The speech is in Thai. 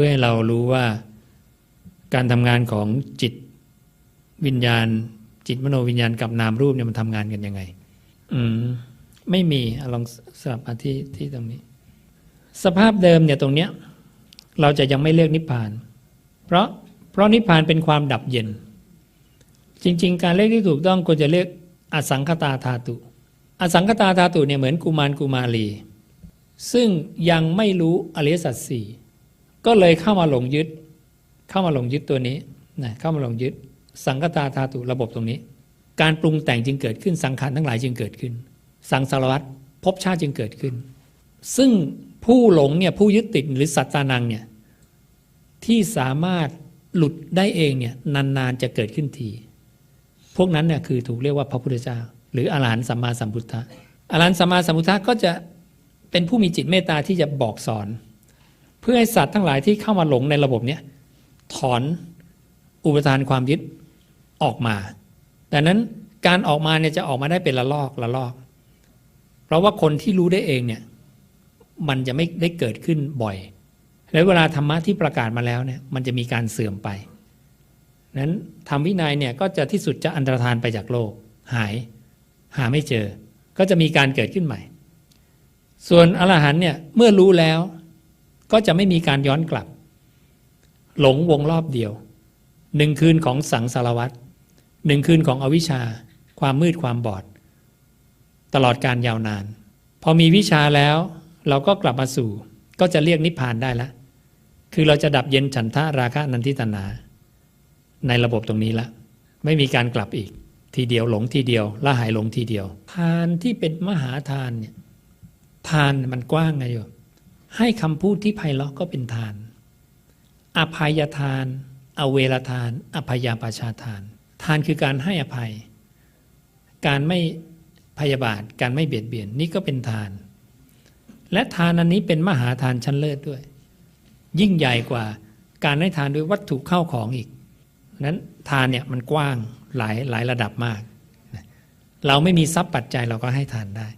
พื่อให้เรารู้ว่าการทำงานของจิตวิญญาณ จิตมโนวิญญาณกับนามรูปเนี่ยมันทำงานกันยังไง อืมไม่มีอะลองสลับมาที่ที่ตรงนี้ สภาพเดิมเนี่ยตรงเนี้ย เราจะยังไม่เรียกนิพพาน เพราะเพราะนิพพานเป็นความดับเย็น จริง ๆ การเรียกที่ถูกต้องควรจะเรียกอสังคตาธาตุอสังคตาธาตุเนี่ยเหมือนกุมารกุมารี ซึ่งยังไม่รู้อริยสัจสี่ ก็เลยเข้ามาหลงยึด เข้ามาหลงยึดตัวนี้นะเข้ามาหลงยึด สังคตาธาตุระบบตรงนี้ การปรุงแต่งจึงเกิดขึ้นสังขารทั้งหลายจึงเกิดขึ้น สังสารวัตรภพชาติจึงเกิดขึ้น ซึ่งผู้หลงเนี่ยผู้ยึดติดหรือสัตตานังเนี่ยที่สามารถหลุดได้เองเนี่ยนานๆจะเกิดขึ้นที พวกนั้นเนี่ยคือถูกเรียกว่าพระพุทธเจ้า หรืออรหันต์สัมมาสัมพุทธะอรหันต์สัมมาสัมพุทธะก็จะเป็นผู้มีจิตเมตตาที่จะบอกสอน พื่อให้สัตว์ทั้งหลายที่เข้ามาหลงในระบบเนี้ยถอนอุปทานความยึดออกมา ดังนั้นการออกมาเนี่ยจะออกมาได้เป็นละลอกละลอก เพราะว่าคนที่รู้ได้เองเนี่ยมันจะไม่ได้เกิดขึ้นบ่อย แล้วเวลาธรรมะที่ประกาศมาแล้วเนี่ยมันจะมีการเสื่อมไปนั้นธรรมวินัยเนี่ยก็จะที่สุดจะอันตรธานไปจากโลก หายหาไม่เจอ ก็จะมีการเกิดขึ้นใหม่ ส่วนอรหันเนี่ยเมื่อรู้แล้ว ก็จะไม่มีการย้อนกลับ หลงวงรอบเดียวหนึ่งคืนของสังสารวัตรหนึ่งคืนของอวิชชา ความมืดความบอด ตลอดการยาวนาน พอมีวิชาแล้ว เราก็กลับมาสู่ ก็จะเรียกนิพพานได้ละคือเราจะดับเย็นฉันทะราคะนันทิตนา ในระบบตรงนี้ละ ไม่มีการกลับอีก ทีเดียวหลงทีเดียวละหายหลงทีเดียว ทานที่เป็นมหาทานเนี่ยทานมันกว้างไงโยม ให้คำพูดที่ไพเราะก็เป็นทาน อภัยทาน อเวรทาน อภัยาปชาทาน ทานคือการให้อภัย การไม่พยาบาท การไม่เบียดเบียนนี่ก็เป็นทาน และทานอันนี้เป็นมหาทานชั้นเลิศด้วย ยิ่งใหญ่กว่าการให้ทานด้วยวัตถุเข้าของอีก นั้นทานเนี่ยมันกว้างหลายหลายระดับมาก เราไม่มีทรัพย์ปัจจัยเราก็ให้ทานได้